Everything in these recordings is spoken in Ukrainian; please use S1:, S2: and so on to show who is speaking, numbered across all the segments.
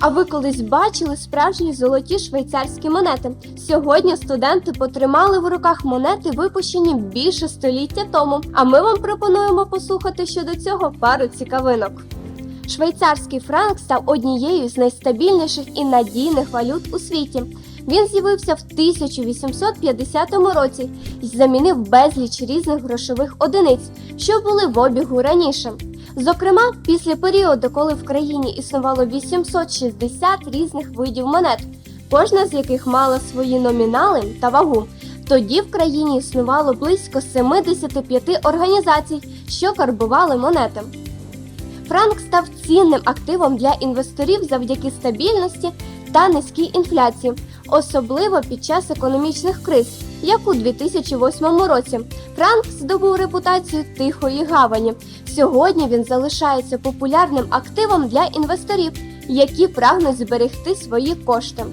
S1: А ви колись бачили справжні золоті швейцарські монети? Сьогодні студенти потримали в руках монети, випущені більше століття тому. А ми вам пропонуємо послухати щодо цього пару цікавинок. Швейцарський франк став однією з найстабільніших і надійних валют у світі. Він з'явився в 1850 році і замінив безліч різних грошових одиниць, що були в обігу раніше. Зокрема, після періоду, коли в країні існувало 860 різних видів монет, кожна з яких мала свої номінали та вагу. Тоді в країні існувало близько 75 організацій, що карбували монети. Франк став цінним активом для інвесторів завдяки стабільності та низькій інфляції, особливо під час економічних криз, як у 2008 році. Франк здобув репутацію тихої гавані. Сьогодні він залишається популярним активом для інвесторів, які прагнуть зберегти свої кошти.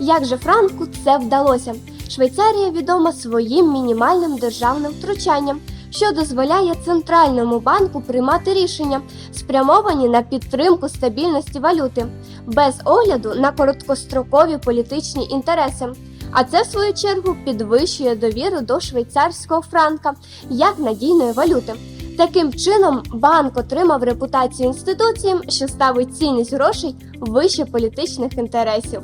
S1: Як же Франку це вдалося? Швейцарія відома своїм мінімальним державним втручанням, що дозволяє центральному банку приймати рішення, спрямовані на підтримку стабільності валюти, без огляду на короткострокові політичні інтереси. А це, в свою чергу, підвищує довіру до швейцарського франка як надійної валюти. Таким чином, банк отримав репутацію інституції, що ставить цінність грошей вище політичних інтересів.